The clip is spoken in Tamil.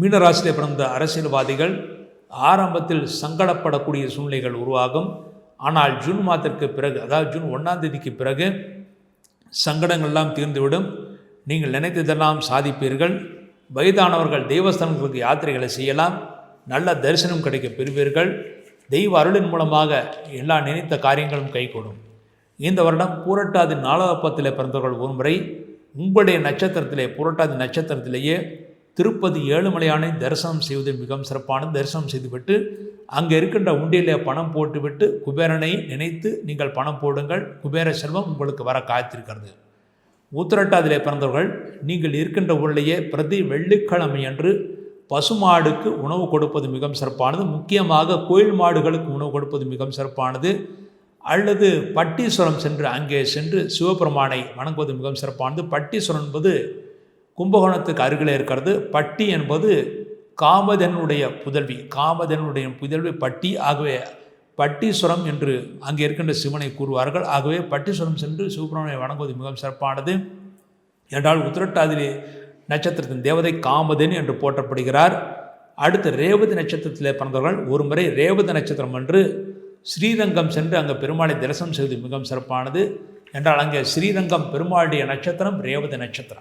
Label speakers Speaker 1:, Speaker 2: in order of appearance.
Speaker 1: மீனராசியில் பிறந்த அரசியல்வாதிகள் ஆரம்பத்தில் சங்கடப்படக்கூடிய சூழ்நிலைகள் உருவாகும். ஆனால் ஜூன் மாதத்திற்கு பிறகு அதாவது ஜூன் ஒன்றாம் தேதிக்கு பிறகு சங்கடங்கள்லாம் தீர்ந்துவிடும். நீங்கள் நினைத்ததெல்லாம் சாதிப்பீர்கள். வயதானவர்கள் தெய்வஸ்தானங்களுக்கு யாத்திரைகளை செய்யலாம். நல்ல தரிசனம் கிடைக்க பெறுவீர்கள். தெய்வ அருளின் மூலமாக எல்லா நினைத்த காரியங்களும் கைகூடும். இந்த வருடம் பூரட்டாதி நாலாவப்பத்தில் பிறந்தவர்கள் ஒருமுறை உங்களுடைய நட்சத்திரத்திலே புரட்டாதி நட்சத்திரத்திலேயே திருப்பதி ஏழுமலையானை தரிசனம் செய்வது மிகவும் சிறப்பானது. தரிசனம் செய்துவிட்டு அங்கே இருக்கின்ற உண்டியிலே பணம் போட்டுவிட்டு குபேரனை நினைத்து நீங்கள் பணம் போடுங்கள். குபேர செல்வம் உங்களுக்கு வர காத்திருக்கிறது. உத்திரட்டாதிலே பிறந்தவர்கள் நீங்கள் இருக்கின்ற ஊரிலேயே பிரதி வெள்ளிக்கிழமை அன்று பசுமாடுக்கு உணவு கொடுப்பது மிகவும் சிறப்பானது. முக்கியமாக கோயில் மாடுகளுக்கு உணவு கொடுப்பது மிகவும் சிறப்பானது. அல்லது பட்டீஸ்வரம் சென்று அங்கே சென்று சிவபெருமானை வணங்குவது மிகவும் சிறப்பானது. பட்டீஸ்வரம் என்பது கும்பகோணத்துக்கு அருகில் இருக்கிறது. பட்டி என்பது காமதனுடைய புதல்வி. காமதனுடைய புதல்வி பட்டி. ஆகவே பட்டீஸ்வரம் என்று அங்கே இருக்கின்ற சிவனை கூறுவார்கள். ஆகவே பட்டீஸ்வரம் சென்று சிவபிரமணியை வணங்குவது மிகவும் சிறப்பானது. என்றால் உத்திரட்டாதிரி நட்சத்திரத்தின் தேவதை காமதன் என்று போற்றப்படுகிறார். அடுத்து ரேவதி நட்சத்திரத்தில் பிறந்தவர்கள் ஒரு முறை ரேவதி நட்சத்திரம் என்று ஸ்ரீரங்கம் சென்று அங்கே பெருமாளை தரிசனம் செய்வது மிகவும் சிறப்பானது. என்றால் அங்கே ஸ்ரீரங்கம் பெருமாளுடைய நட்சத்திரம் ரேவதி நட்சத்திரம்.